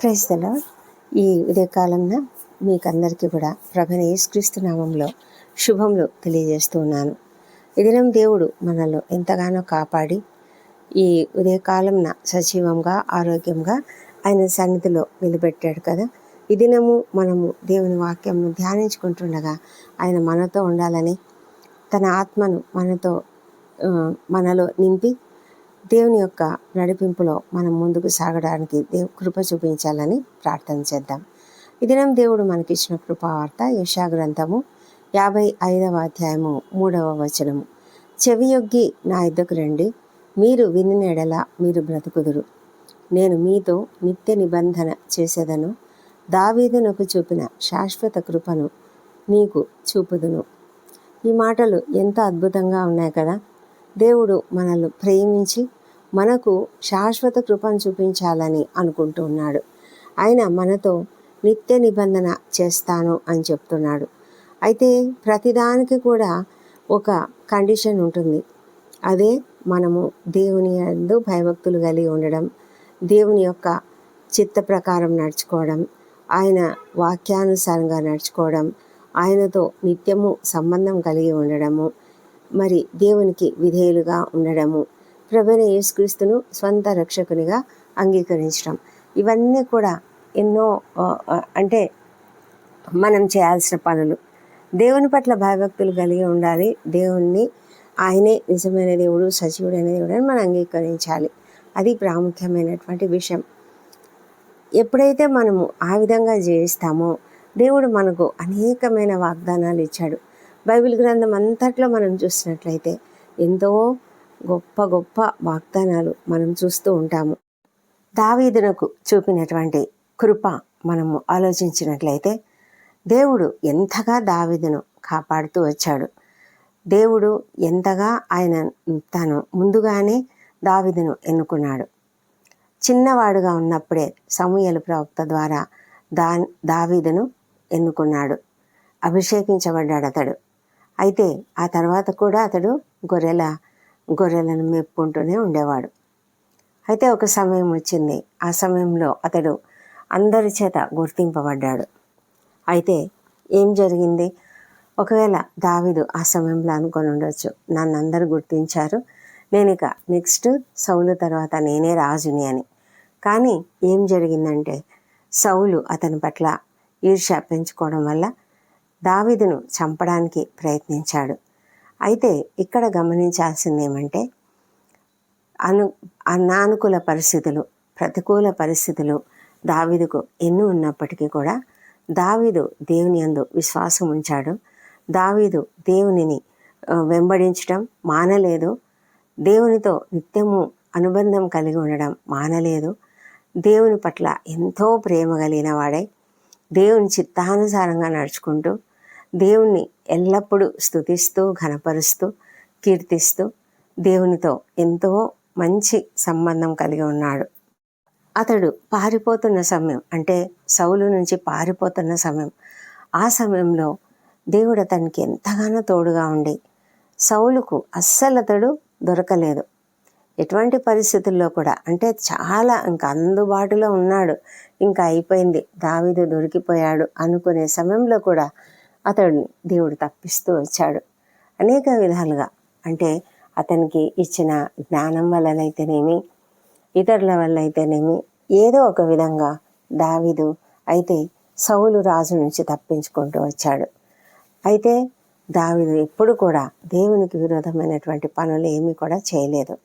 Praise దలో ఈ ఉదయకాలంలో మీకు అందరికీ కూడా ప్రభన యేసుక్రీస్తు నామంలో శుభములు తెలియజేస్తూ ఉన్నాను. ఇదినం దేవుడు మనలో ఎంతగానో కాపాడి ఈ ఉదయకాలంన సజీవంగా ఆరోగ్యంగా ఆయన సన్నిధిలో నిలబెట్టాడు కదా. ఈ దినము మనము దేవుని వాక్యంను ధ్యానించుకుంటుండగా ఆయన మనతో ఉండాలని తన ఆత్మను మనతో మనలో నింపి దేవుని యొక్క నడిపింపులో మనం ముందుకు సాగడానికి దేవు కృప చూపించాలని ప్రార్థన చేద్దాం. ఈ దినం దేవుడు మనకిచ్చిన కృపావార్త యశా గ్రంథము యాభై ఐదవ అధ్యాయము మూడవ వచనము. చెవియొగ్గి నా ఇద్దకు రండి మీరు విని ఎడల మీరు బ్రతుకుదురు. నేను మీతో నిత్య నిబంధన చేసేదను దావీదునకు చూపిన శాశ్వత కృపను నీకు చూపుదును. ఈ మాటలు ఎంత అద్భుతంగా ఉన్నాయి కదా. దేవుడు మనల్ని ప్రేమించి మనకు శాశ్వత కృపను చూపించాలని అనుకుంటున్నాడు. ఆయన మనతో నిత్య నిబంధన చేస్తాను అని చెప్తున్నాడు. అయితే ప్రతిదానికి కూడా ఒక కండిషన్ ఉంటుంది. అదే మనము దేవుని ఎందు భయభక్తులు కలిగి ఉండడం దేవుని యొక్క చిత్త ప్రకారం నడుచుకోవడం ఆయన వాక్యానుసారంగా నడుచుకోవడం ఆయనతో నిత్యము సంబంధం కలిగి ఉండడము మరి దేవునికి విధేయులుగా ఉండడము ప్రభుని యేసుక్రీస్తును స్వంత రక్షకునిగా అంగీకరించడం. ఇవన్నీ కూడా ఎన్నో అంటే మనం చేయాల్సిన పనులు. దేవుని పట్ల భయభక్తులు కలిగి ఉండాలి. దేవుణ్ణి ఆయనే నిజమైన దేవుడు సజీవుడైన దేవుడు అని మనం అంగీకరించాలి. అది ప్రాముఖ్యమైనటువంటి విషయం. ఎప్పుడైతే మనము ఆ విధంగా జీవిస్తామో దేవుడు మనకు అనేకమైన వాగ్దానాలు ఇచ్చాడు. బైబిల్ గ్రంథం అంతట్లో మనం చూసినట్లయితే ఎంతో గొప్ప గొప్ప వాగ్దానాలు మనం చూస్తూ ఉంటాము. దావీదునకు చూపినటువంటి కృప మనము ఆలోచించినట్లయితే దేవుడు ఎంతగా దావీదును కాపాడుతూ వచ్చాడు. దేవుడు ఎంతగా ఆయన తను ముందుగానే దావీదును ఎన్నుకున్నాడు. చిన్నవాడుగా ఉన్నప్పుడే సమూయలు ప్రవక్త ద్వారా దా దావీదును ఎన్నుకున్నాడు. అభిషేకించబడ్డాడు అతడు. అయితే ఆ తర్వాత కూడా అతడు గొర్రెల గొర్రెలను మేపుకుంటూనే ఉండేవాడు. అయితే ఒక సమయం వచ్చింది. ఆ సమయంలో అతడు అందరి చేత గుర్తింపబడ్డాడు. అయితే ఏం జరిగింది? ఒకవేళ దావిదు ఆ సమయంలో అనుకొని ఉండొచ్చు. నన్ను అందరూ గుర్తించారు. నేను ఇక నెక్స్ట్ సౌలు తర్వాత నేనే రాజుని అని. కానీ ఏం జరిగిందంటే సౌలు అతని పట్ల ఈర్ష్య పెంచుకోవడం వల్ల దావీదును చంపడానికి ప్రయత్నించాడు. అయితే ఇక్కడ గమనించాల్సింది ఏమంటే అను అనానుకూల పరిస్థితులు ప్రతికూల పరిస్థితులు దావిదుకు ఎన్ని ఉన్నప్పటికీ కూడా దావీదు దేవుని అందు విశ్వాసం ఉంచాడు. దావీదు దేవునిని వెంబడించడం మానలేదు. దేవునితో నిత్యము అనుబంధం కలిగి ఉండడం మానలేదు. దేవుని పట్ల ఎంతో ప్రేమ కలిగిన వాడై. దేవుని చిత్తానుసారంగా నడుచుకుంటూ దేవుణ్ణి ఎల్లప్పుడూ స్థుతిస్తూ ఘనపరుస్తూ కీర్తిస్తూ దేవునితో ఎంతో మంచి సంబంధం కలిగి ఉన్నాడు. అతడు పారిపోతున్న సమయం అంటే సౌలు నుంచి పారిపోతున్న సమయం ఆ సమయంలో దేవుడు అతనికి ఎంతగానో తోడుగా ఉండి సౌలుకు అస్సలు అతడు దొరకలేదు. ఎటువంటి పరిస్థితుల్లో కూడా అంటే చాలా ఇంకా అందుబాటులో ఉన్నాడు ఇంకా అయిపోయింది దావిదు దొరికిపోయాడు అనుకునే సమయంలో కూడా అతడిని దేవుడు తప్పిస్తూ వచ్చాడు. అనేక విధాలుగా. అంటే అతనికి ఇచ్చిన జ్ఞానం వల్లనైతేనేమి ఇతరుల వల్ల అయితేనేమి ఏదో ఒక విధంగా దావీదు అయితే సౌలు రాజు నుంచి తప్పించుకుంటూ వచ్చాడు. అయితే దావిదు ఎప్పుడు కూడా దేవునికి విరోధమైనటువంటి పనులు ఏమీ కూడా చేయలేదు.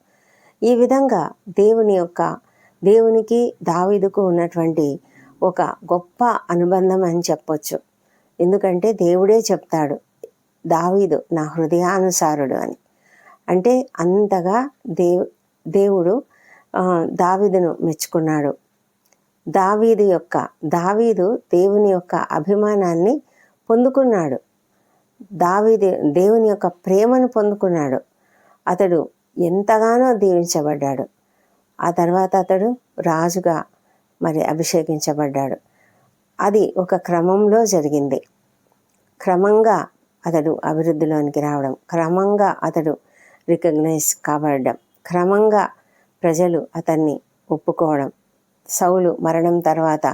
ఈ విధంగా దేవుని యొక్క దేవునికి దావీదుకు ఉన్నటువంటి ఒక గొప్ప అనుబంధం అని చెప్పొచ్చు. ఎందుకంటే దేవుడే చెప్తాడు దావీదు నా హృదయానుసారుడు అని. అంటే అంతగా దేవ్ దేవుడు దావీదును మెచ్చుకున్నాడు. దావీదు యొక్క దావీదు దేవుని యొక్క అభిమానాన్ని పొందుకున్నాడు. దావీదు దేవుని యొక్క ప్రేమను పొందుకున్నాడు. అతడు ఎంతగానో దీవించబడ్డాడు. ఆ తర్వాత అతడు రాజుగా మరి అభిషేకించబడ్డాడు. అది ఒక క్రమంలో జరిగింది. క్రమంగా అతడు అభివృద్ధిలోనికి రావడం క్రమంగా అతడు రికగ్నైజ్ కాబడడం క్రమంగా ప్రజలు అతన్ని ఒప్పుకోవడం. సౌలు మరణం తర్వాత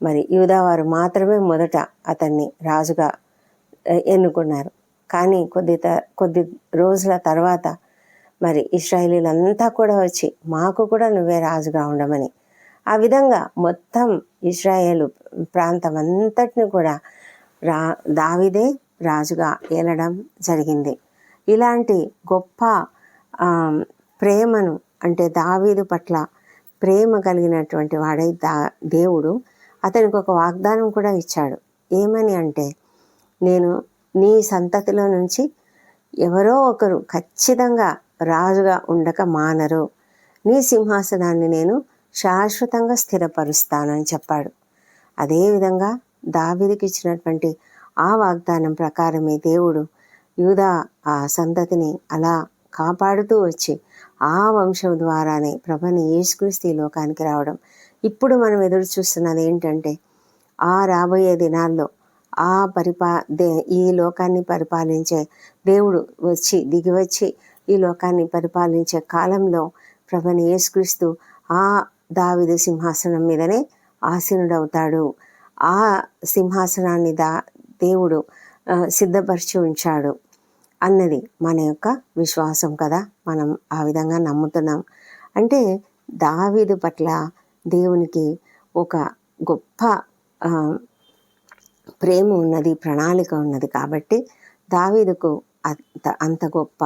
మరి యూదావారు మాత్రమే మొదట అతన్ని రాజుగా ఎన్నుకున్నారు. కానీ కొద్ది త కొద్ది రోజుల తర్వాత మరి ఇస్రాయేలీలంతా కూడా వచ్చి మాకు కూడా నువ్వే రాజుగా ఉండమని ఆ విధంగా మొత్తం ఇస్రాయేలు ప్రాంతం అంతటిని కూడా రా దావిదే రాజుగా ఏలడం జరిగింది. ఇలాంటి గొప్ప ప్రేమను అంటే దావీదు పట్ల ప్రేమ కలిగినటువంటి వాడై దా దేవుడు అతనికి ఒక వాగ్దానం కూడా ఇచ్చాడు. ఏమని అంటే నేను నీ సంతతిలో నుంచి ఎవరో ఒకరు ఖచ్చితంగా రాజుగా ఉండక మానరు. నీ సింహాసనాన్ని నేను శాశ్వతంగా స్థిరపరుస్తానని చెప్పాడు. అదేవిధంగా దావిదికి ఇచ్చినటువంటి ఆ వాగ్దానం ప్రకారమే దేవుడు యూదా ఆ సంతతిని అలా కాపాడుతూ వచ్చి ఆ వంశం ద్వారానే ప్రభని యేసుక్రీస్తు ఈ లోకానికి రావడం. ఇప్పుడు మనం ఎదురు చూస్తున్నది ఏంటంటే ఆ రాబోయే దినాల్లో ఆ పరిపా దే ఈ లోకాన్ని పరిపాలించే దేవుడు వచ్చి దిగివచ్చి ఈ లోకాన్ని పరిపాలించే కాలంలో ప్రభని యేసుక్రీస్తు ఆ దావిదు సింహాసనం మీదనే ఆసీనుడవుతాడు. ఆ సింహాసనాన్ని దా దేవుడు సిద్ధపరిచి ఉంచాడు. అన్నది మన యొక్క విశ్వాసం కదా. మనం ఆ విధంగా నమ్ముతున్నాం. అంటే దావీదు పట్ల దేవునికి ఒక గొప్ప ప్రేమ ఉన్నది ప్రణాళిక ఉన్నది కాబట్టి దావీదుకు అంత అంత గొప్ప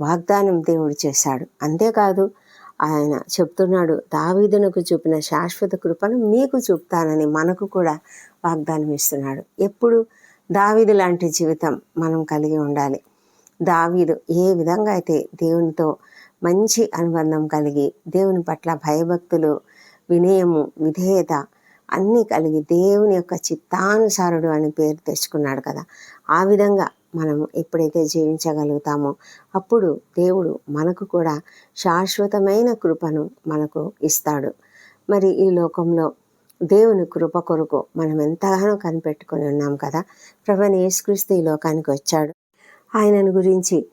వాగ్దానం దేవుడు చేశాడు. అంతేకాదు ఆయన చెప్తున్నాడు దావీదునకు చూపిన శాశ్వత కృపను మీకు చూపుతానని మనకు కూడా వాగ్దానం ఇస్తున్నాడు. ఎప్పుడు? దావీదు లాంటి జీవితం మనం కలిగి ఉండాలి. దావీదు ఏ విధంగా అయితే దేవునితో మంచి అనుబంధం కలిగి దేవుని పట్ల భయభక్తులు వినయము విధేయత అన్నీ కలిగి దేవుని యొక్క చిత్తానుసారుడు అని పేరు తెచ్చుకున్నాడు కదా. ఆ విధంగా మనం ఎప్పుడైతే జీవించగలుగుతామో అప్పుడు దేవుడు మనకు కూడా శాశ్వతమైన కృపను మనకు ఇస్తాడు. మరి ఈ లోకంలో దేవుని కృప కొరకు మనం ఎంతగానో కనిపెట్టుకొని ఉన్నాం కదా? ప్రభని యేసుక్రీస్తు ఈ లోకానికి వచ్చాడు. ఆయనను గురించి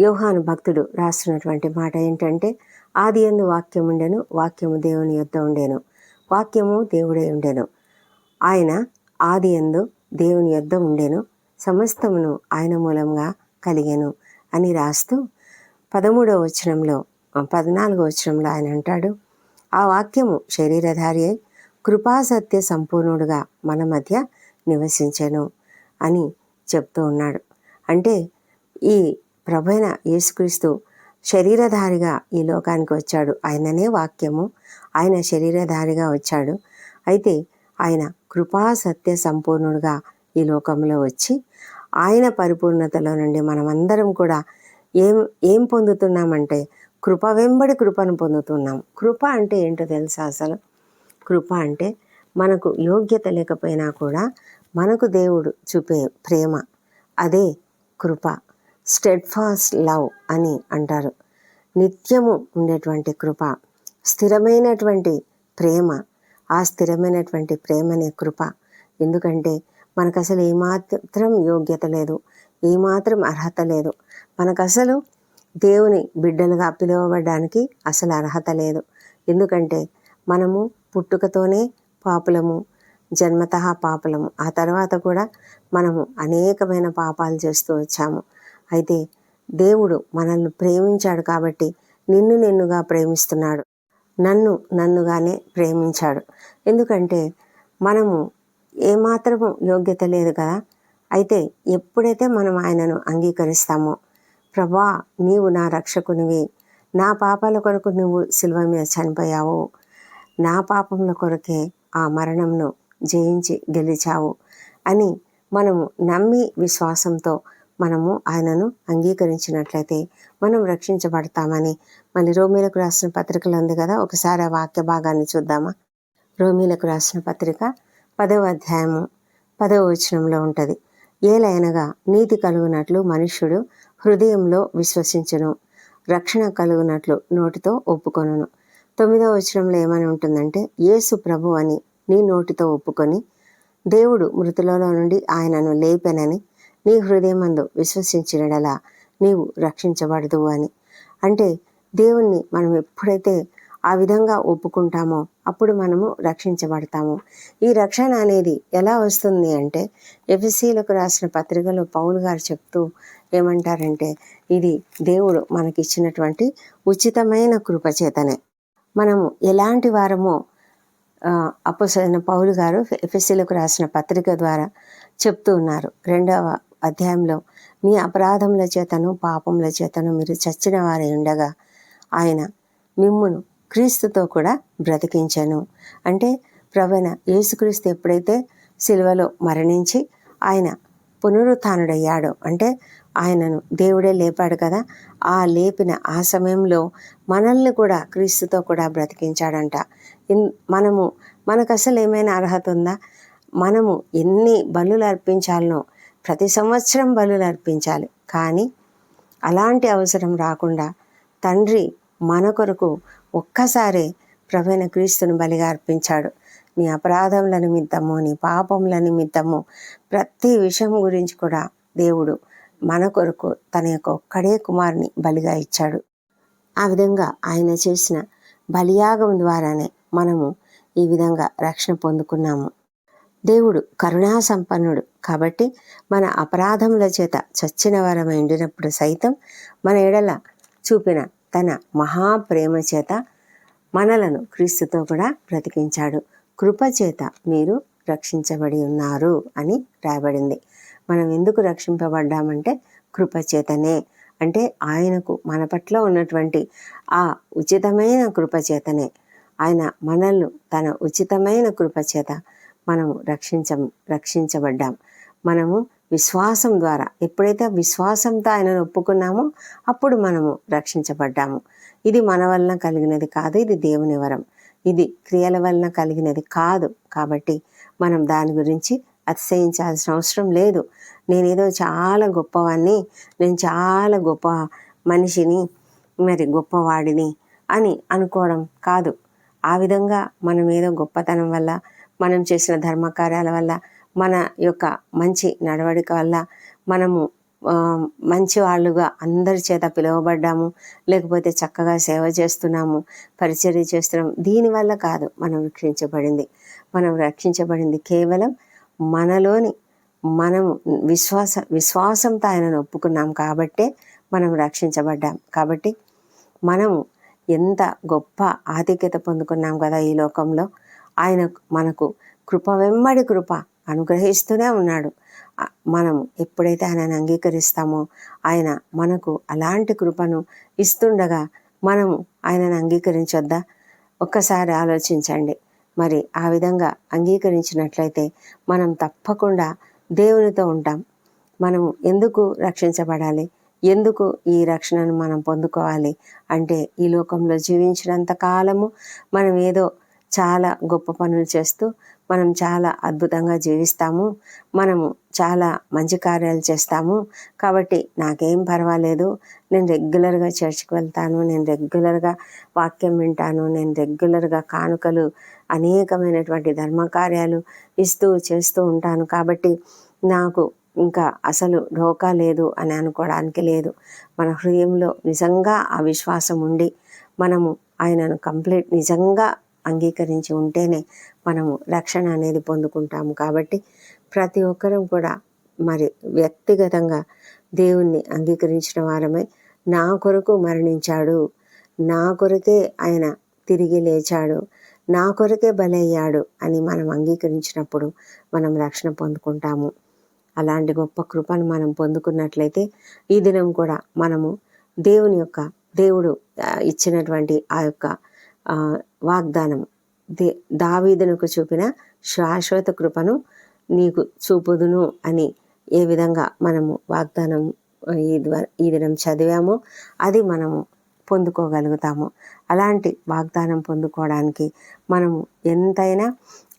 యోహాను భక్తుడు రాస్తున్నటువంటి మాట ఏంటంటే ఆది ఎందు వాక్యం ఉండెను వాక్యము దేవుని యొద్ద ఉండెను వాక్యము దేవుడే ఉండెను. ఆయన ఆది ఎందు దేవుని యొద్ద ఉండెను సమస్తమును ఆయన మూలంగా కలిగెను అని రాస్తూ పదమూడవ వచనంలో పద్నాలుగో వచనంలో ఆయన అంటాడు ఆ వాక్యము శరీరధారి అయి కృపాసత్య సంపూర్ణుడుగా మన మధ్య నివసించెను అని చెప్తూ ఉన్నాడు. అంటే ఈ ప్రభైన యేసుక్రీస్తు శరీరధారిగా ఈ లోకానికి వచ్చాడు. ఆయననే వాక్యము. ఆయన శరీరధారిగా వచ్చాడు. అయితే ఆయన కృపా సత్య సంపూర్ణుడుగా ఈ లోకంలో వచ్చి ఆయన పరిపూర్ణతలో నుండి మనమందరం కూడా ఏం ఏం పొందుతున్నామంటే కృప వెంబడి కృపను పొందుతున్నాం. కృప అంటే ఏంటో తెలుసా అసలు? కృప అంటే మనకు యోగ్యత లేకపోయినా కూడా మనకు దేవుడు చూపే ప్రేమ. అదే కృప. స్టెడ్ఫాస్ట్ లవ్ అని అంటారు. నిత్యము ఉండేటువంటి కృప. స్థిరమైనటువంటి ప్రేమ. ఆ స్థిరమైనటువంటి ప్రేమనే కృప. ఎందుకంటే మనకు అసలు ఏమాత్రం యోగ్యత లేదు ఏమాత్రం అర్హత లేదు. మనకు అసలు దేవుని బిడ్డలుగా పిలువబడడానికి అసలు అర్హత లేదు. ఎందుకంటే మనము పుట్టుకతోనే పాపులము జన్మత పాపులము. ఆ తర్వాత కూడా మనము అనేకమైన పాపాలు చేస్తూ వచ్చాము. అయితే దేవుడు మనల్ని ప్రేమించాడు కాబట్టి నిన్ను నిన్నుగా ప్రేమిస్తున్నాడు. నన్ను నన్నుగానే ప్రేమించాడు. ఎందుకంటే మనము ఏమాత్రము యోగ్యత లేదు కదా? అయితే ఎప్పుడైతే మనం ఆయనను అంగీకరిస్తామో ప్రభా నీవు నా రక్షకునివి. నా పాపాల కొరకు నువ్వు శిల్వ మీద చనిపోయావు. నా పాపముల కొరకే ఆ మరణంను జయించి గెలిచావు అని మనము నమ్మి విశ్వాసంతో మనము ఆయనను అంగీకరించినట్లయితే మనం రక్షించబడతామని మళ్ళీ రోమిలకు రాసిన పత్రికలు ఉంది కదా? ఒకసారి ఆ వాక్య భాగాన్ని చూద్దామా? రోమిలకు రాసిన పత్రిక పదవ అధ్యాయము పదవ వచనంలో ఉంటుంది. ఏలైనగా నీతి కలుగునట్లు మనుష్యుడు హృదయంలో విశ్వసించును రక్షణ కలుగునట్లు నోటితో ఒప్పుకొనును. తొమ్మిదవ వచనంలో ఏమని ఉంటుందంటే యేసు ప్రభు అని నీ నోటితో ఒప్పుకొని దేవుడు మృతులలో నుండి ఆయనను లేపెనని నీ హృదయమందు విశ్వసించినడలా నీవు రక్షించబడదు అని. అంటే దేవుణ్ణి మనం ఎప్పుడైతే ఆ విధంగా ఒప్పుకుంటామో అప్పుడు మనము రక్షించబడతాము. ఈ రక్షణ అనేది ఎలా వస్తుంది అంటే ఎఫ్ఎస్సీలకు రాసిన పత్రికలో పౌలు గారు చెప్తూ ఏమంటారంటే ఇది దేవుడు మనకిచ్చినటువంటి ఉచితమైన కృపచేతనే మనము ఎలాంటి వారమో అప్పసైన పౌలు గారు ఎఫ్ఎస్సీలకు రాసిన పత్రిక ద్వారా చెప్తూ ఉన్నారు. రెండవ అధ్యాయంలో మీ అపరాధముల చేతను పాపముల చేతను మీరు చచ్చిన వారే ఉండగా ఆయన మిమ్మును క్రీస్తుతో కూడా బ్రతికించను. అంటే ప్రవణ యేసుక్రీస్తు ఎప్పుడైతే సిలువలో మరణించి ఆయన పునరుత్డయ్యాడో అంటే ఆయనను దేవుడే లేపాడు కదా ఆ లేపిన ఆ సమయంలో మనల్ని కూడా క్రీస్తుతో కూడా బ్రతికించాడంట. మనము మనకు అసలు ఏమైనా అర్హత ఉందా? మనము ఎన్ని బలులు అర్పించాలనో ప్రతి సంవత్సరం బలులు అర్పించాలి. కానీ అలాంటి అవసరం రాకుండా తండ్రి మన కొరకు ఒక్కసారి ప్రవీణ క్రీస్తుని బలిగా అర్పించాడు. నీ అపరాధముల నిమిత్తము నీ పాపముల నిమిత్తము ప్రతి విషయం గురించి కూడా దేవుడు మన కొరకు తన యొక్క ఒక్కడే కుమారుని బలిగా ఇచ్చాడు. ఆ విధంగా ఆయన చేసిన బలియాగం ద్వారానే మనము ఈ విధంగా రక్షణ పొందుకున్నాము. దేవుడు కరుణా సంపన్నుడు కాబట్టి మన అపరాధముల చేత చచ్చిన వరమైండినప్పుడు సైతం మన ఎడల చూపిన తన మహాప్రేమ చేత మనలను క్రీస్తుతో కూడా బ్రతికించాడు. కృపచేత మీరు రక్షించబడి ఉన్నారు అని రాయబడింది. మనం ఎందుకు రక్షింపబడ్డామంటే కృపచేతనే అంటే ఆయనకు మన పట్ల ఉన్నటువంటి ఆ ఉచితమైన కృపచేతనే ఆయన మనల్ని తన ఉచితమైన కృపచేత మనము రక్షించ రక్షించబడ్డాం. మనము విశ్వాసం ద్వారా. ఎప్పుడైతే విశ్వాసంతో ఆయనను ఒప్పుకున్నామో అప్పుడు మనము రక్షించబడ్డాము. ఇది మన వలన కలిగినది కాదు ఇది దేవుని వరం. ఇది క్రియల వలన కలిగినది కాదు కాబట్టి మనం దాని గురించి అతిశయించాల్సిన అవసరం లేదు. నేనేదో చాలా గొప్పవాణ్ణి నేను చాలా గొప్ప మనిషిని మరి గొప్పవాడిని అని అనుకోవడం కాదు. ఆ విధంగా మనం ఏదో గొప్పతనం వల్ల మనం చేసిన ధర్మకార్యాల వల్ల మన యొక్క మంచి నడవడిక వల్ల మనము మంచి వాళ్ళుగా అందరి చేత పిలువబడ్డాము లేకపోతే చక్కగా సేవ చేస్తున్నాము పరిచర్య చేస్తున్నాము. దీనివల్ల కాదు మనం రక్షించబడింది. మనం రక్షించబడింది కేవలం మనలోని మనము విశ్వాస విశ్వాసంతో ఆయనను ఒప్పుకున్నాం కాబట్టే మనం రక్షించబడ్డాం. కాబట్టి మనము ఎంత గొప్ప ఆధిక్యత పొందుకున్నాం కదా ఈ లోకంలో ఆయన మనకు కృప వెంబడి కృప అనుగ్రహిస్తూనే ఉన్నాడు. మనం ఎప్పుడైతే ఆయనను అంగీకరిస్తామో ఆయన మనకు అలాంటి కృపను ఇస్తుండగా మనము ఆయనను అంగీకరించొద్దా? ఒక్కసారి ఆలోచించండి. మరి ఆ విధంగా అంగీకరించినట్లయితే మనం తప్పకుండా దేవునితో ఉంటాం. మనము ఎందుకు రక్షించబడాలి? ఎందుకు ఈ రక్షణను మనం పొందుకోవాలి? అంటే ఈ లోకంలో జీవించినంత కాలము మనం ఏదో చాలా గొప్ప పనులు చేస్తూ మనం చాలా అద్భుతంగా జీవిస్తాము. మనము చాలా మంచి కార్యాలు చేస్తాము. కాబట్టి నాకేం పర్వాలేదు. నేను రెగ్యులర్గా చర్చ్కి వెళ్తాను. నేను రెగ్యులర్గా వాక్యం వింటాను. నేను రెగ్యులర్గా కానుకలు అనేకమైనటువంటి ధర్మకార్యాలు ఇస్తూ చేస్తూ ఉంటాను. కాబట్టి నాకు ఇంకా అసలు ఢోకా లేదు అని అనుకోవడానికి లేదు. మన హృదయంలో నిజంగా ఆ విశ్వాసం ఉండి మనము ఆయనను కంప్లీట్ నిజంగా అంగీకరించి ఉంటేనే మనము రక్షణ అనేది పొందుకుంటాము. కాబట్టి ప్రతి ఒక్కరం కూడా మరి వ్యక్తిగతంగా దేవుణ్ణి అంగీకరించిన వారమై నా కొరకు మరణించాడు. నా కొరకే ఆయన తిరిగి లేచాడు. నా కొరకే బలయ్యాడు అని మనం అంగీకరించినప్పుడు మనం రక్షణ పొందుకుంటాము. అలాంటి గొప్ప కృపను మనం పొందుకున్నట్లయితే ఈ దినం కూడా మనము దేవుని యొక్క దేవుడు ఇచ్చినటువంటి ఆ యొక్క వాగ్దానం దే దావీదునకు చూపిన శాశ్వత కృపను నీకు చూపుదును అని ఏ విధంగా మనము వాగ్దానం ఈ ఈ దినం చదివామో అది మనము పొందుకోగలుగుతాము. అలాంటి వాగ్దానం పొందుకోవడానికి మనము ఎంతైనా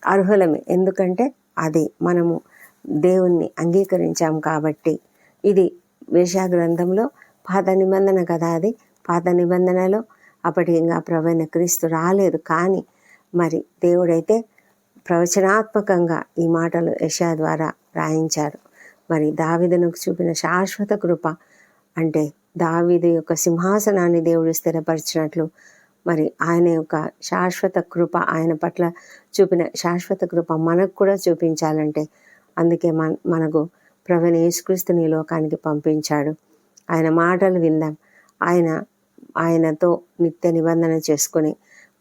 అర్హులమే. ఎందుకంటే అది మనము దేవుణ్ణి అంగీకరించాం కాబట్టి ఇది వేషా గ్రంథంలో పాత నిబంధన కదా అది? పాత నిబంధనలో అప్పటి ఇంకా ప్రవీణ క్రీస్తు రాలేదు. కానీ మరి దేవుడైతే ప్రవచనాత్మకంగా ఈ మాటలు యషా ద్వారా రాయించారు. మరి దావిదనకు చూపిన శాశ్వత కృప అంటే దావిద యొక్క సింహాసనాన్ని దేవుడు స్థిరపరిచినట్లు మరి ఆయన యొక్క శాశ్వత కృప ఆయన పట్ల చూపిన శాశ్వత కృప మనకు కూడా చూపించాలంటే అందుకే మన మనకు ప్రవణ యేసుక్రీస్తుని లోకానికి పంపించాడు. ఆయన మాటలు విందాం. ఆయన ఆయనతో నిత్య నిబంధన చేసుకొని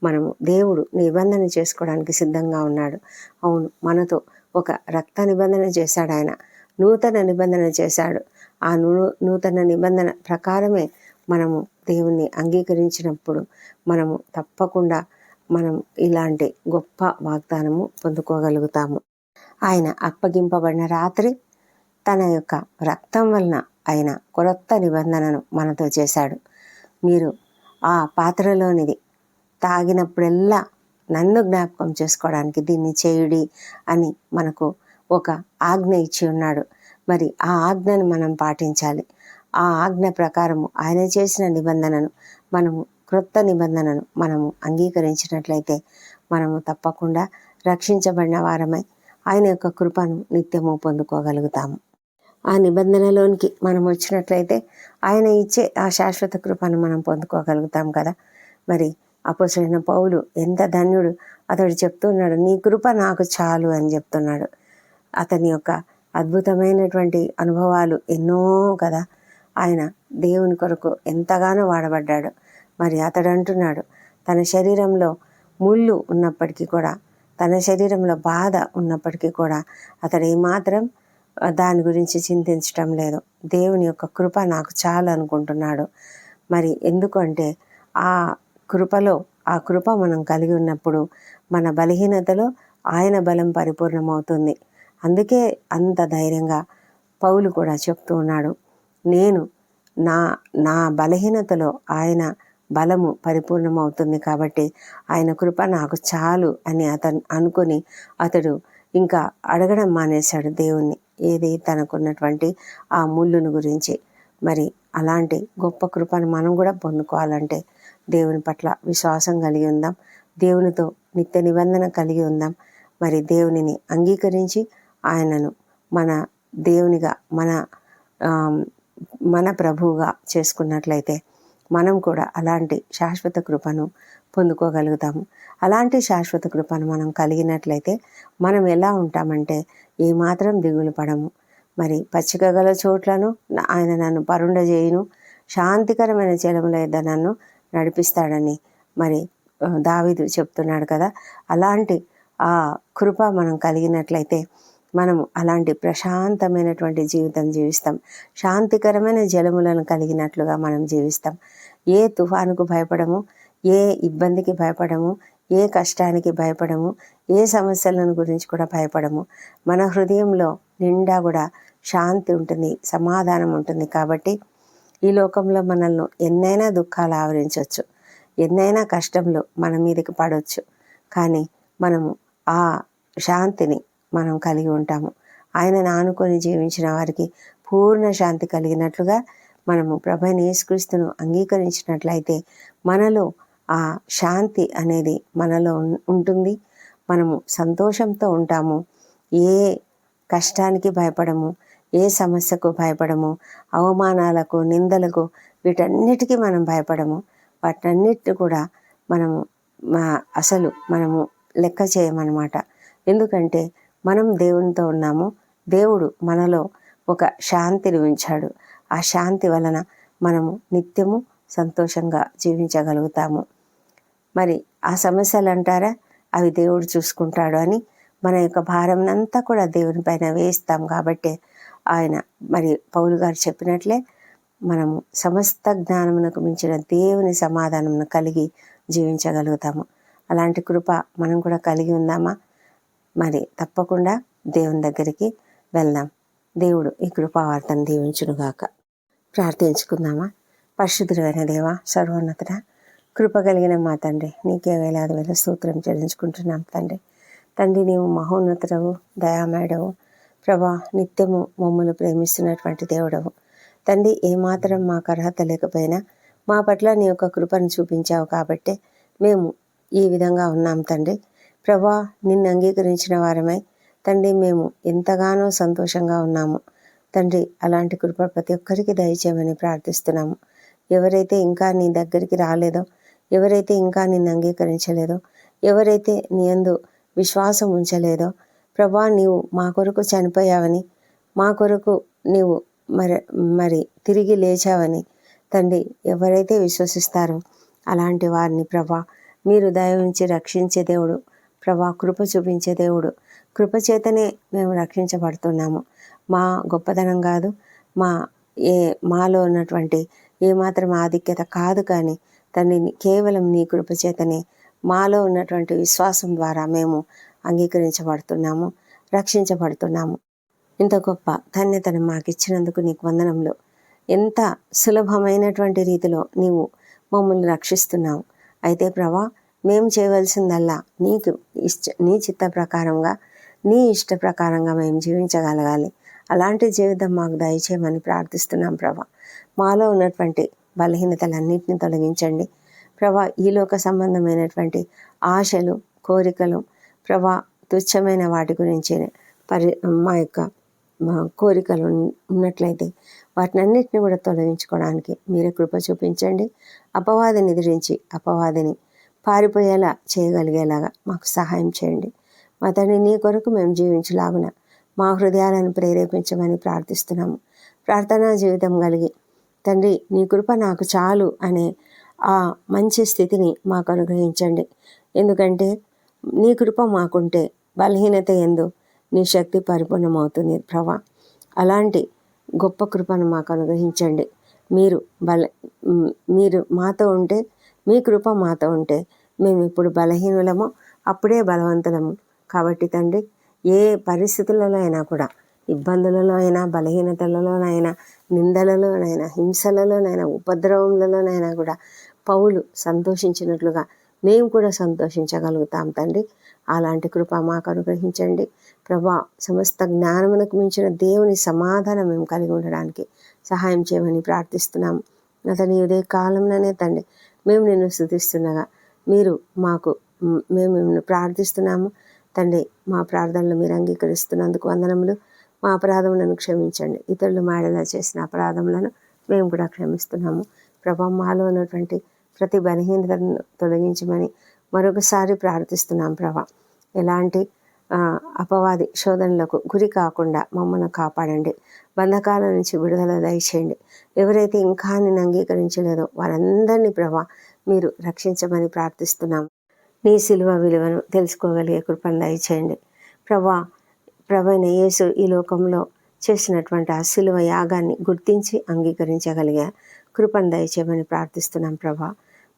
మనము దేవుడు నిబంధన చేసుకోవడానికి సిద్ధంగా ఉన్నాడు. అవును మనతో ఒక రక్త నిబంధన చేశాడు ఆయన. నూతన నిబంధన చేశాడు. ఆ నూ నూతన నిబంధన ప్రకారమే మనము దేవుణ్ణి అంగీకరించినప్పుడు మనము తప్పకుండా మనం ఇలాంటి గొప్ప వాగ్దానము పొందుకోగలుగుతాము. ఆయన అప్పగింపబడిన రాత్రి తన యొక్క రక్తం వలన ఆయన కొరత నిబంధనను మనతో చేశాడు. మీరు ఆ పాత్రలోనిది తాగినప్పుడల్లా నన్ను జ్ఞాపకం చేసుకోవడానికి దీన్ని చేయుడి అని మనకు ఒక ఆజ్ఞ ఇచ్చి ఉన్నాడు. మరి ఆ ఆజ్ఞను మనం పాటించాలి. ఆ ఆజ్ఞ ప్రకారము ఆయన చేసిన నిబంధనను మనము క్రొత్త నిబంధనను మనము అంగీకరించినట్లయితే మనము తప్పకుండా రక్షించబడిన వారమై ఆయన యొక్క కృపను నిత్యము పొందుకోగలుగుతాము. ఆ నిబంధనలోనికి మనం వచ్చినట్లయితే ఆయన ఇచ్చే ఆ శాశ్వత కృపను మనం పొందుకోగలుగుతాం కదా. మరి అపోసరైన పౌలు ఎంత ధన్యుడు. అతడు చెప్తున్నాడు నీ కృప నాకు చాలు అని చెప్తున్నాడు. అతని యొక్క అద్భుతమైనటువంటి అనుభవాలు ఎన్నో కదా. ఆయన దేవుని కొరకు ఎంతగానో వాడబడ్డాడు. మరి అతడు అంటున్నాడు తన శరీరంలో ముళ్ళు ఉన్నప్పటికీ కూడా తన శరీరంలో బాధ ఉన్నప్పటికీ కూడా అతడు ఏమాత్రం దాని గురించి చింతించటం లేదు. దేవుని యొక్క కృప నాకు చాలు అనుకుంటున్నాడు. మరి ఎందుకంటే ఆ కృపలో ఆ కృప మనం కలిగి ఉన్నప్పుడు మన బలహీనతలో ఆయన బలం పరిపూర్ణమవుతుంది. అందుకే అంత ధైర్యంగా పౌలు కూడా చెప్తూ ఉన్నాడు నేను నా నా బలహీనతలో ఆయన బలము పరిపూర్ణమవుతుంది కాబట్టి ఆయన కృప నాకు చాలు అని అతను అనుకొని అతడు ఇంకా అడగడం మానేశాడు దేవుణ్ణి. ఏది తనకున్నటువంటి ఆ ముళ్ళును గురించి. మరి అలాంటి గొప్ప కృపను మనం కూడా పొందుకోవాలంటే దేవుని పట్ల విశ్వాసం కలిగి ఉందాం. దేవునితో నిత్య నిబంధన కలిగి ఉందాం. మరి దేవునిని అంగీకరించి ఆయనను మన దేవునిగా మన మన ప్రభువుగా చేసుకున్నట్లయితే మనం కూడా అలాంటి శాశ్వత కృపను పొందుకోగలుగుతాము. అలాంటి శాశ్వత కృపను మనం కలిగినట్లయితే మనం ఎలా ఉంటామంటే ఏమాత్రం దిగులు పడము. మరి పచ్చిక గల చోట్లను ఆయన నన్ను పరుండజేయును. శాంతికరమైన జలముల యొద్ద నన్ను నడిపిస్తాడని మరి దావిదు చెప్తున్నాడు కదా. అలాంటి ఆ కృప మనం కలిగినట్లయితే మనము అలాంటి ప్రశాంతమైనటువంటి జీవితం జీవిస్తాం. శాంతికరమైన జలములను కలిగినట్లుగా మనం జీవిస్తాం. ఏ తుఫానుకు భయపడము ఏ ఇబ్బందికి భయపడము ఏ కష్టానికి భయపడము ఏ సమస్యలను గురించి కూడా భయపడము. మన హృదయంలో నిండా కూడా శాంతి ఉంటుంది సమాధానం ఉంటుంది కాబట్టి ఈ లోకంలో మనల్ని ఎన్నైనా దుఃఖాలు ఆవరించవచ్చు ఎన్నైనా కష్టంలో మన మీదకి పడవచ్చు. కానీ మనము ఆ శాంతిని మనం కలిగి ఉంటాము. ఆయనను ఆనుకొని జీవించిన వారికి పూర్ణ శాంతి కలిగినట్లుగా మనము ప్రభైన యేసుక్రీస్తును అంగీకరించినట్లయితే మనలో ఆ శాంతి అనేది మనలో ఉంటుంది. మనము సంతోషంతో ఉంటాము. ఏ కష్టానికి భయపడము ఏ సమస్యకు భయపడము అవమానాలకు నిందలకు వీటన్నిటికీ మనం భయపడము. వాటన్నిటి కూడా మనము అసలు మనము లెక్క చేయమన్నమాట. ఎందుకంటే మనం దేవునితో ఉన్నాము. దేవుడు మనలో ఒక శాంతిని ఉంచాడు. ఆ శాంతి వలన మనము నిత్యము సంతోషంగా జీవించగలుగుతాము. మరి ఆ సమస్యలు అంటారా అవి దేవుడు చూసుకుంటాడు అని మన యొక్క భారంనంతా కూడా దేవుని పైన వేస్తాం కాబట్టి ఆయన మరి పౌలు గారు చెప్పినట్లే మనము సమస్త జ్ఞానమునకు మించిన దేవుని సమాధానమును కలిగి జీవించగలుగుతాము. అలాంటి కృప మనం కూడా కలిగి ఉందామా? మరి తప్పకుండా దేవుని దగ్గరికి వెళ్దాం. దేవుడు ఈ కృపావార్తను దీవించునుగాక. ప్రార్థించుకుందామా? పరిశుద్ధుడైన దేవ సర్వోన్నతుడ కృప కలిగిన మా తండ్రి నీకే వేలాది వేల సూత్రం చెల్లించుకుంటున్నాం తండ్రి. తండ్రి నీవు మహోన్నతుడవు దయామేడవు ప్రభా నిత్యము మమ్మల్ని ప్రేమిస్తున్నటువంటి దేవుడవు. తండ్రి ఏమాత్రం మాకు అర్హత లేకపోయినా మా పట్ల నీ యొక్క కృపను చూపించావు కాబట్టే మేము ఈ విధంగా ఉన్నాం తండ్రి. ప్రభా నిన్ను అంగీకరించిన వారమై తండ్రి మేము ఎంతగానో సంతోషంగా ఉన్నాము. తండ్రి అలాంటి కృప ప్రతి ఒక్కరికి దయచేయమని ప్రార్థిస్తున్నాము. ఎవరైతే ఇంకా నీ దగ్గరికి రాలేదో ఎవరైతే ఇంకా నిన్ను అంగీకరించలేదో ఎవరైతే నీ అందు విశ్వాసం ఉంచలేదో ప్రభా నీవు మా కొరకు చనిపోయావని మా కొరకు నీవు మరి మరి తిరిగి లేచావని తండ్రి ఎవరైతే విశ్వసిస్తారో అలాంటి వారిని ప్రభా మీరు దయ ఉంచి రక్షించే దేవుడు ప్రభా కృప చూపించే దేవుడు కృపచేతనే మేము రక్షించబడుతున్నాము. మా గొప్పదనం కాదు మా ఏ మాలో ఉన్నటువంటి ఏమాత్రం ఆధిక్యత కాదు కానీ తండ్రి కేవలం నీ కృప చేతనే మాలో ఉన్నటువంటి విశ్వాసం ద్వారా మేము అంగీకరించబడుతున్నాము రక్షించబడుతున్నాము. ఇంత గొప్ప ధన్యతను మాకు ఇచ్చినందుకు నీకు వందనంలో ఎంత సులభమైనటువంటి రీతిలో నీవు మమ్మల్ని రక్షిస్తున్నావు. అయితే ప్రభా మేము చేయవలసిందల్లా నీకు ఇష్ట నీ చిత్త ప్రకారంగా నీ ఇష్ట ప్రకారంగా మేము జీవించగలగాలి. అలాంటి జీవితం మాకు దయచేయమని ప్రార్థిస్తున్నాం ప్రభా. మాలో ఉన్నటువంటి బలహీనతలన్నింటినీ తొలగించండి. ప్రభా ఈలోక సంబంధమైనటువంటి ఆశలు కోరికలు ప్రభా తుచ్చమైన వాటి గురించి పరి మా యొక్క మా కోరికలు ఉన్నట్లయితే వాటినన్నిటిని కూడా తొలగించుకోవడానికి మీరే కృప చూపించండి. అపవాదిని ఎదిరించి అపవాదిని పారిపోయేలా చేయగలిగేలాగా మాకు సహాయం చేయండి. మా తండ్రి నీ కొరకు మేము జీవించలాగున మా హృదయాలను ప్రేరేపించమని ప్రార్థిస్తున్నాము. ప్రార్థనా జీవితం కలిగి తండ్రి నీ కృప నాకు చాలు అనే ఆ మంచి స్థితిని మాకు అనుగ్రహించండి. ఎందుకంటే నీ కృప మాకుంటే బలహీనత ఎందు నీ శక్తి పరిపూర్ణమవుతుంది ప్రభా. అలాంటి గొప్ప కృపను మాకు అనుగ్రహించండి. మీరు బల మీరు మాతో ఉంటే మీ కృప మాతో ఉంటే మేము ఇప్పుడు బలహీనులము అప్పుడే బలవంతులము. కాబట్టి తండ్రి ఏ పరిస్థితులలో అయినా కూడా ఇబ్బందులలో అయినా బలహీనతలలోనైనా నిందలలోనైనా హింసలలోనైనా ఉపద్రవములలోనైనా కూడా పౌలు సంతోషించినట్లుగా మేము కూడా సంతోషించగలుగుతాం తండ్రి. అలాంటి కృప మాకు అనుగ్రహించండి. ప్రభా సమస్త జ్ఞానమునకు మించిన దేవుని సమాధానం మేము కలిగి ఉండడానికి సహాయం చేయమని ప్రార్థిస్తున్నాం. అతని ఇదే కాలంలోనే తండ్రి మేము నిన్ను స్థుతిస్తుండగా మీరు మాకు మేము ప్రార్థిస్తున్నాము. తండ్రి మా ప్రార్థనలు మీరు అంగీకరిస్తున్నందుకు వందనములు. మా అపరాధములను క్షమించండి. ఇతరులు మాడేలా చేసిన అపరాధములను మేము కూడా క్షమిస్తున్నాము. ప్రభా మాలో ఉన్నటువంటి ప్రతి బలహీనతను తొలగించమని మరొకసారి ప్రార్థిస్తున్నాం ప్రభా. ఎలాంటి అపవాది శోధనలకు గురి కాకుండా మమ్మల్ని కాపాడండి. బంధకాల నుంచి విడుదల దయచేయండి. ఎవరైతే ఇంకా నేను అంగీకరించలేదో వారందరినీ ప్రభా మీరు రక్షించమని ప్రార్థిస్తున్నాం నీ సిలువ విలువను తెలుసుకోగలిగే కృపను దయచేయండి. ప్రభా ప్రభైన యేసు ఈ లోకంలో చేసినటువంటి ఆ సిలువ యాగాన్ని గుర్తించి అంగీకరించగలిగే కృపను దయచేయమని ప్రార్థిస్తున్నాం ప్రభా.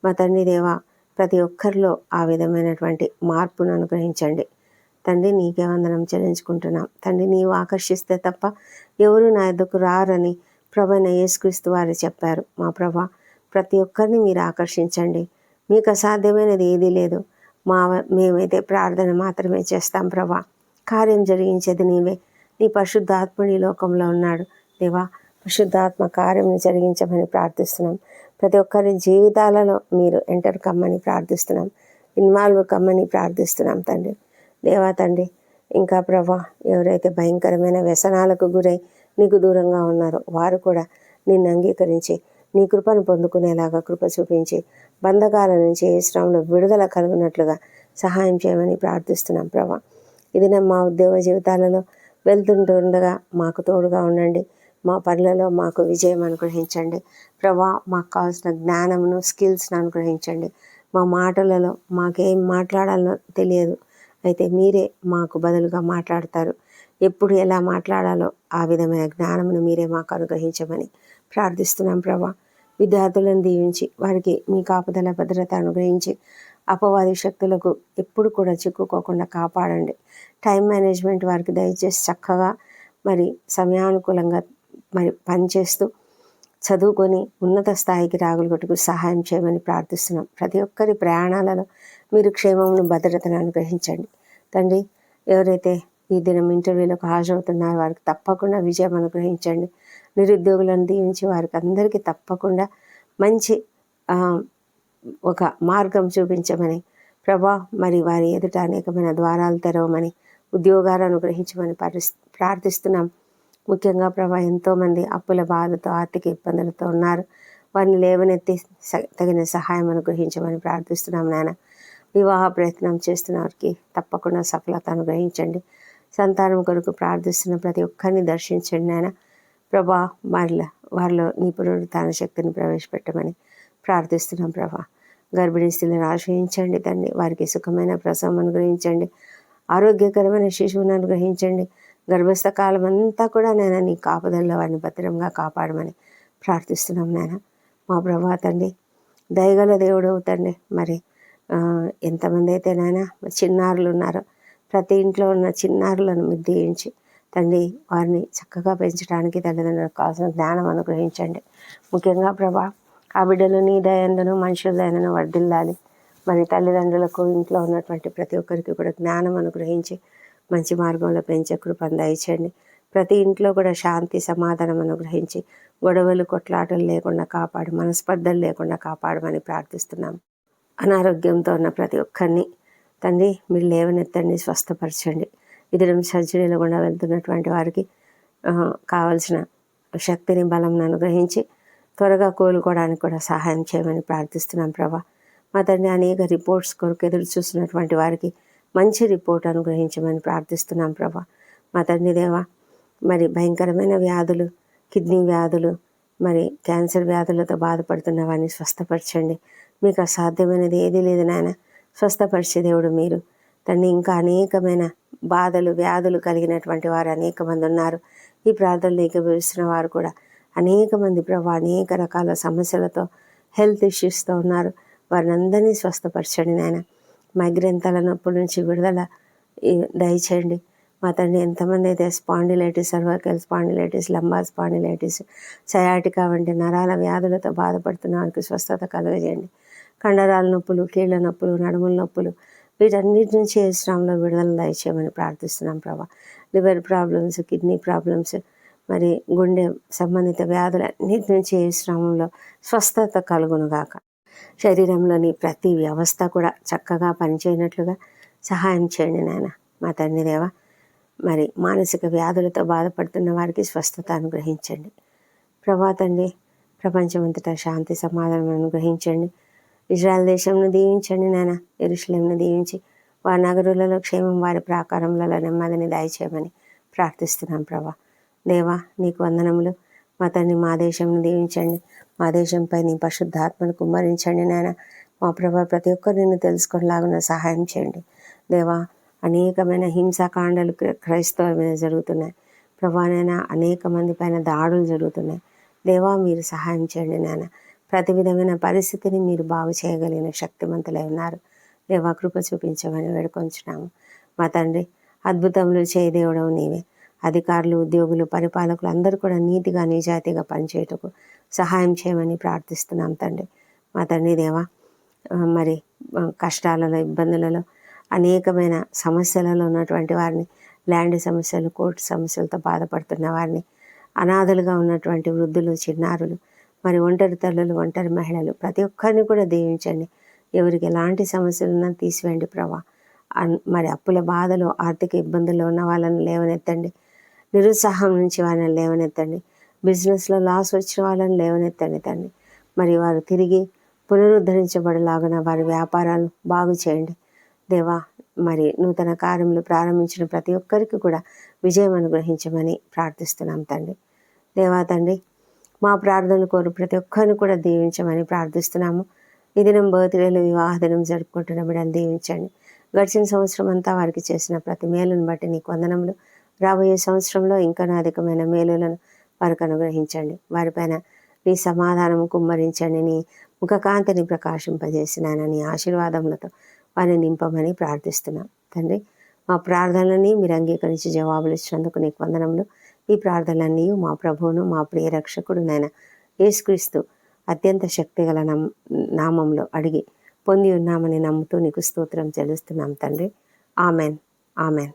మా తండ్రి దేవ ప్రతి ఒక్కరిలో ఆ విధమైనటువంటి మార్పును అనుగ్రహించండి. తండ్రి నీకే వందనం చెల్లించుకుంటున్నాం. తండ్రి నీవు ఆకర్షిస్తే తప్ప ఎవరు నా ఎద్దుకు రారని ప్రభైన యేసుక్రీస్తు వారు చెప్పారు. మా ప్రభా ప్రతి ఒక్కరిని మీరు ఆకర్షించండి. మీకు అసాధ్యమైనది ఏదీ లేదు. మా మేమైతే ప్రార్థన మాత్రమే చేస్తాం ప్రభా. కార్యం జరిగించేది నీవే. నీ పరిశుద్ధాత్ముడి లోకంలో ఉన్నాడు. దేవా పరిశుద్ధాత్మ కార్యం జరిగించమని ప్రార్థిస్తున్నాం. ప్రతి ఒక్కరి జీవితాలలో మీరు ఎంటర్ కమ్మని ప్రార్థిస్తున్నాం. ఇన్వాల్వ్ కమ్మని ప్రార్థిస్తున్నాం తండ్రి. దేవా తండ్రి ఇంకా ప్రభా ఎవరైతే భయంకరమైన వ్యసనాలకు గురై నీకు దూరంగా ఉన్నారో వారు కూడా నిన్ను అంగీకరించి నీ కృపను పొందుకునేలాగా కృప చూపించి బంధకాల నుంచి ఏ శ్రమంలో విడుదల కలిగినట్లుగా సహాయం చేయమని ప్రార్థిస్తున్నాం ప్రభా. ఇది మా ఉద్యోగ జీవితాలలో వెళ్తుంటుండగా మాకు తోడుగా ఉండండి. మా పనులలో మాకు విజయం అనుగ్రహించండి. ప్రభా మాకు కావాల్సిన జ్ఞానమును స్కిల్స్ను అనుగ్రహించండి. మా మాటలలో మాకేం మాట్లాడాలో తెలియదు. అయితే మీరే మాకు బదులుగా మాట్లాడతారు. ఎప్పుడు ఎలా మాట్లాడాలో ఆ విధమైన జ్ఞానమును మీరే మాకు అనుగ్రహించమని ప్రార్థిస్తున్నాం ప్రభా. విద్యార్థులను దీవించి వారికి మీ కాపుదల భద్రత అనుగ్రహించి అపవాది శక్తులకు ఎప్పుడు కూడా చిక్కుకోకుండా కాపాడండి. టైం మేనేజ్మెంట్ వారికి దయచేసి చక్కగా మరి సమయానుకూలంగా మరి పనిచేస్తూ చదువుకొని ఉన్నత స్థాయికి రాగులుగొట్టుకు సహాయం చేయమని ప్రార్థిస్తున్నాం. ప్రతి ఒక్కరి ప్రయాణాలలో మీరు క్షేమమును భద్రతను అనుగ్రహించండి. తండ్రి ఎవరైతే ఈ దినం ఇంటర్వ్యూలకు హాజరవుతున్నారో వారికి తప్పకుండా విజయం అనుగ్రహించండి. నిరుద్యోగులను దీవించి వారికి అందరికీ తప్పకుండా మంచి ఒక మార్గం చూపించమని ప్రభా మరి వారి ఎదుట అనేకమైన ద్వారాలు తెరవమని ఉద్యోగాలు అనుగ్రహించమని ప్రార్థిస్తున్నాం. ముఖ్యంగా ప్రభా ఎంతోమంది అప్పుల బాధతో ఆర్థిక ఇబ్బందులతో ఉన్నారు. వారిని లేవనెత్తి స- తగిన సహాయం అనుగ్రహించమని ప్రార్థిస్తున్నాం నాయన. వివాహ ప్రయత్నం చేస్తున్న వారికి తప్పకుండా సఫలత అనుగ్రహించండి. సంతానం కొరకు ప్రార్థిస్తున్న ప్రతి ఒక్కరిని దర్శించండి నాయన. ప్రభా వారిలో వారిలో నిపుణుడు తన శక్తిని ప్రవేశపెట్టమని ప్రార్థిస్తున్నాం ప్రభా. గర్భిణీ స్త్రీలను ఆశ్రయించండి తండ్రి. వారికి సుఖమైన ప్రసవం అనుగ్రహించండి. ఆరోగ్యకరమైన శిశువును అనుగ్రహించండి. గర్భస్థ కాలం అంతా కూడా నేను నీ కాపుదల్లో వారిని భద్రంగా కాపాడమని ప్రార్థిస్తున్నాం నాయన. మా ప్రభా తండ్రి దయగల దేవుడు అవుతండి మరి ఎంతమంది అయితే నాయన చిన్నారులు ఉన్నారో ప్రతి ఇంట్లో ఉన్న చిన్నారులను మీరు తండ్రి వారిని చక్కగా పెంచడానికి తల్లిదండ్రులకు కావాల్సిన జ్ఞానం అనుగ్రహించండి. ముఖ్యంగా ప్రభా ఆ బిడ్డలు నీ దయందను మనుషుల దయను వర్ధిల్లాలి. మరి తల్లిదండ్రులకు ఇంట్లో ఉన్నటువంటి ప్రతి ఒక్కరికి కూడా జ్ఞానం అనుగ్రహించి మంచి మార్గంలో పెంచే కృపను దయచేయండి. ప్రతి ఇంట్లో కూడా శాంతి సమాధానం అనుగ్రహించి గొడవలు కొట్లాటలు లేకుండా కాపాడు మనస్పర్ధలు లేకుండా కాపాడమని ప్రార్థిస్తున్నాం. అనారోగ్యంతో ఉన్న ప్రతి ఒక్కరిని తండ్రి మీరు లేవనెత్తండి స్వస్థపరచండి. ఇద్దరం సర్జరీలో గుండా వెళ్తున్నటువంటి వారికి కావలసిన శక్తిని బలం అనుగ్రహించి త్వరగా కోలుకోవడానికి కూడా సహాయం చేయమని ప్రార్థిస్తున్నాం ప్రభా. మా తండ్రి అనేక రిపోర్ట్స్ కొరకు ఎదురు చూస్తున్నటువంటి వారికి మంచి రిపోర్ట్ అనుగ్రహించమని ప్రార్థిస్తున్నాం ప్రభా. మా తండ్రి దేవా మరి భయంకరమైన వ్యాధులు కిడ్నీ వ్యాధులు మరి క్యాన్సర్ వ్యాధులతో బాధపడుతున్న వారిని స్వస్థపరచండి. మీకు అసాధ్యమైనది ఏది లేదు నాయన. స్వస్థపరిచే దేవుడు మీరు. తండ్రి ఇంకా అనేకమైన బాధలు వ్యాధులు కలిగినటువంటి వారు అనేక మంది ఉన్నారు. ఈ ప్రార్థనలు ఏకీభవిస్తున్న వారు కూడా అనేక మంది ప్రభా అనేక రకాల సమస్యలతో హెల్త్ ఇష్యూస్తో ఉన్నారు. వారిని అందరినీ స్వస్థపరచండి నాయన. మైగ్రేన్ తలనొప్పుల నుంచి విడుదల ఈ- దయచేయండి. మా తండ్రి ఎంతమంది అయితే spondylitis cervical spondylitis lumbar spondylitis sciatica వంటి నరాల వ్యాధులతో బాధపడుతున్న వారికి స్వస్థత కలుగజేయండి. కండరాల నొప్పులు కీళ్ళ నొప్పులు నడుముల నొప్పులు వీటన్నిటి నుంచి ఏ శ్రమంలో విడుదల దయచేయమని ప్రార్థిస్తున్నాం ప్రభా. లివర్ ప్రాబ్లమ్స్ కిడ్నీ ప్రాబ్లమ్స్ మరి గుండె సంబంధిత వ్యాధులన్నిటి నుంచి ఏ శ్రమంలో స్వస్థత కలుగునుగాక. శరీరంలోని ప్రతి వ్యవస్థ కూడా చక్కగా పనిచేయనట్లుగా సహాయం చేయండి నాయన మా తండ్రి దేవ. మరి మానసిక వ్యాధులతో బాధపడుతున్న వారికి స్వస్థత అనుగ్రహించండి. ప్రభా తండ్రి ప్రపంచమంతటా శాంతి సమాధానం అనుగ్రహించండి. ఇజ్రాయల్ దేశంను దీవించండి నాయన ఎరుషులేంను దీవించి వారి నగరులలో క్షేమం వారి ప్రాకారములలో నెమ్మదిని దయచేయమని ప్రార్థిస్తున్నాం ప్రభా. దేవా నీకు వందనములు. మా తండ్రి మా దేశంను దీవించండి. మా దేశంపై నీ పరిశుద్ధాత్మను కుమ్మరించండి నాయన. మా ప్రభా ప్రతి ఒక్కరు నిన్ను తెలుసుకునేలాగా సహాయం చేయండి. దేవా అనేకమైన హింసాకాండలు క్ర- మీద జరుగుతున్నాయి. ప్రభానైనా అనేక మంది పైన దాడులు జరుగుతున్నాయి. దేవా మీరు సహాయం చేయండి నాయన. ప్రతి విధమైన పరిస్థితిని మీరు బాగు చేయగలిగిన శక్తివంతులై ఉన్నారు. దేవా కృప చూపించమని వేడుకొంచున్నాము. మా తండ్రి అద్భుతములు చేయి నీవే. అధికారులు ఉద్యోగులు పరిపాలకులు అందరూ కూడా నీతిగా నిజాయితీగా పనిచేయటకు సహాయం చేయమని ప్రార్థిస్తున్నాం తండ్రి. మా తండ్రి దేవా మరి కష్టాలలో ఇబ్బందులలో అనేకమైన సమస్యలలో ఉన్నటువంటి వారిని ల్యాండ్ సమస్యలు కోర్టు సమస్యలతో బాధపడుతున్న వారిని అనాథలుగా ఉన్నటువంటి వృద్ధులు చిన్నారులు మరి ఒంటరి తల్లులు ఒంటరి మహిళలు ప్రతి ఒక్కరిని కూడా దీవించండి. ఎవరికి ఎలాంటి సమస్యలు ఉన్నా తీసివేయండి ప్రభా. అన్- మరి అప్పుల బాధలు ఆర్థిక ఇబ్బందుల్లో ఉన్న వాళ్ళని లేవనెత్తండి. నిరుత్సాహం నుంచి వాళ్ళని లేవనెత్తండి. బిజినెస్లో లాస్ వచ్చిన వాళ్ళని లేవనెత్తండి తండ్రి. మరి వారు తిరిగి పునరుద్ధరించబడలాగున వారి వ్యాపారాలు బాగు చేయండి. దేవా మరి నూతన కార్యములు ప్రారంభించిన ప్రతి ఒక్కరికి కూడా విజయం అనుగ్రహించమని ప్రార్థిస్తున్నాం తండ్రి. దేవా తండ్రి మా ప్రార్థనలు కోరు ప్రతి ఒక్కరిని కూడా దీవించమని ప్రార్థిస్తున్నాము. ఈ దినం బర్త్డేలు వివాహ దినం జరుపుకుంటున్న బిడ్డను దీవించండి. గడిచిన సంవత్సరం అంతా వారికి చేసిన ప్రతి మేలును బట్టి నీకు వందనములు. రాబోయే సంవత్సరంలో ఇంకా అధికమైన మేలులను వారికి అనుగ్రహించండి. వారిపైన నీ సమాధానం కుమ్మరించండి. నీ ముఖకాంతిని ప్రకాశింపజేసినానని ఆశీర్వాదములతో వారిని నింపమని ప్రార్థిస్తున్నాం. తండ్రి మా ప్రార్థనలని మీరు అంగీకరించి జవాబులు ఇచ్చినందుకు నీకు వందనములు. ఈ ప్రార్థనలన్నీ మా ప్రభువును మా ప్రియ రక్షకుడు నాయన యేసుక్రీస్తు అత్యంత శక్తిగల నమ్ నామంలో అడిగి పొంది ఉన్నామని నమ్ముతూ నీకు స్తోత్రం చెల్లిస్తున్నాం తండ్రి. ఆమెన్. ఆమెన్.